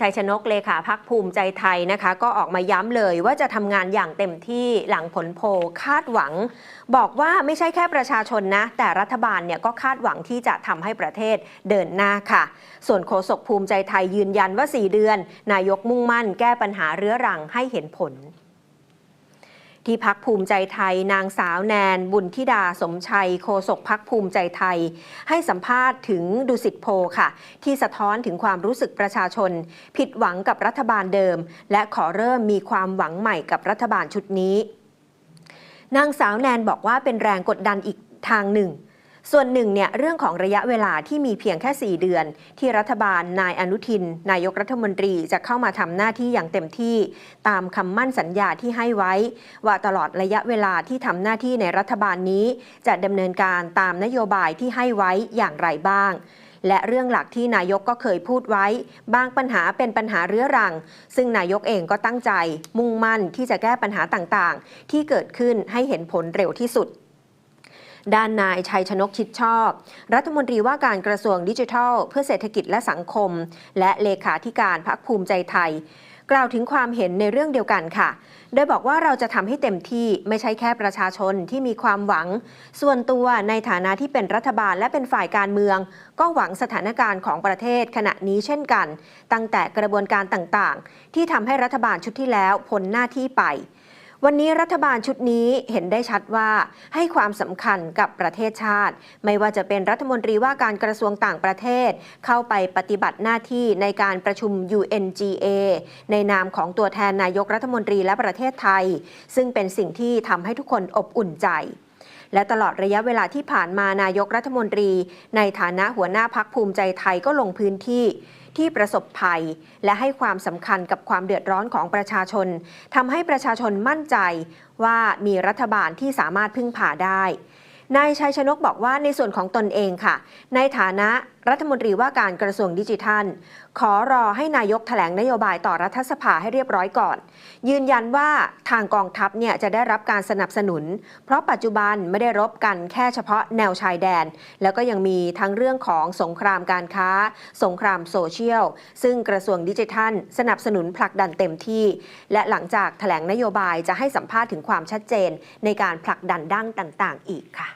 ชัยชนกเลขาพักภูมิใจไทยนะคะ ก็ออกมาย้ำเลยว่าจะทำงานอย่างเต็มที่หลังผลโพคาดหวัง บอกว่าไม่ใช่แค่ประชาชนนะ แต่รัฐบาลเนี่ยก็คาดหวังที่จะทำให้ประเทศเดินหน้าค่ะ ส่วนโฆษกภูมิใจไทยยืนยันว่า 4 เดือน นายกมุ่งมั่นแก้ปัญหาเรื้อรังให้เห็นผล ที่พักภูมิใจไทย นางสาวแนน บุญธิดาสมชัย โฆษกพักภูมิใจไทย ให้สัมภาษณ์ถึงดุสิตโพค่ะ ที่สะท้อนถึงความรู้สึกประชาชน ผิดหวังกับรัฐบาลเดิม และขอเริ่มมีความหวังใหม่กับรัฐบาลชุดนี้ นางสาวแนนบอกว่าเป็นแรงกดดันอีกทางหนึ่ง ส่วนหนึ่งเนี่ยเรื่องของระยะเวลาที่มีเพียงแค่ 4 เดือน ที่รัฐบาลนายอนุทิน นายกรัฐมนตรีจะเข้ามาทำหน้าที่อย่างเต็มที่ ตามคำมั่นสัญญาที่ให้ไว้ ว่าตลอดระยะเวลาที่ทำหน้าที่ในรัฐบาลนี้ จะดำเนินการตามนโยบายที่ให้ไว้อย่างไรบ้างและเรื่องหลักที่นายกก็เคยพูดไว้ บางปัญหาเป็นปัญหาเรื้อรัง ซึ่งนายกเองก็ตั้งใจ มุ่งมั่นที่จะแก้ปัญหาต่างๆ ที่เกิดขึ้นให้เห็นผลเร็วที่สุด ด้านนายชัยชนกชิดชอบ รัฐมนตรีว่าการกระทรวงดิจิทัล เพื่อเศรษฐกิจและสังคม และเลขาธิการพักภูมิใจไทย กล่าวถึงความเห็นในเรื่องเดียวกันค่ะ โดยบอกว่าเราจะทำให้เต็มที่ไม่ใช่แค่ประชาชนที่มีความหวัง ส่วนตัวในฐานะที่เป็นรัฐบาลและเป็นฝ่ายการเมือง ก็หวังสถานการณ์ของประเทศขณะนี้เช่นกัน ตั้งแต่กระบวนการต่างๆ ที่ทำให้รัฐบาลชุดที่แล้วพ้นหน้าที่ไป วันนี้รัฐบาลชุดนี้เห็นได้ชัดว่าให้ความสำคัญกับประเทศชาติ ไม่ว่าจะเป็นรัฐมนตรีว่าการกระทรวงต่างประเทศ เข้าไปปฏิบัติหน้าที่ในการประชุม UNGA ในนามของตัวแทนนายกรัฐมนตรีและประเทศไทย ซึ่งเป็นสิ่งที่ทำให้ทุกคนอบอุ่นใจ และตลอดระยะเวลาที่ผ่านมานายกรัฐมนตรี ในฐานะหัวหน้าพักภูมิใจไทยก็ลงพื้นที่ที่ประสบภัย และให้ความสำคัญกับความเดือดร้อนของประชาชนทำให้ประชาชนมั่นใจว่ามีรัฐบาลที่สามารถพึ่งพาได้ นายชัยชนกบอกว่าในส่วนของตนเองค่ะ ในฐานะรัฐมนตรีว่าการกระทรวงดิจิทัล ขอรอให้นายกแถลงนโยบายต่อรัฐสภาให้เรียบร้อยก่อน ยืนยันว่าทางกองทัพเนี่ยจะได้รับการสนับสนุน เพราะปัจจุบันไม่ได้รบกันแค่เฉพาะแนวชายแดน แล้วก็ยังมีทั้งเรื่องของสงครามการค้า สงครามโซเชียล ซึ่งกระทรวงดิจิทัล สนับสนุนผลักดันเต็มที่ และหลังจากแถลงนโยบายจะให้สัมภาษณ์ถึงความชัดเจน ในการผลักดันด้านต่าง ๆ อีกค่ะ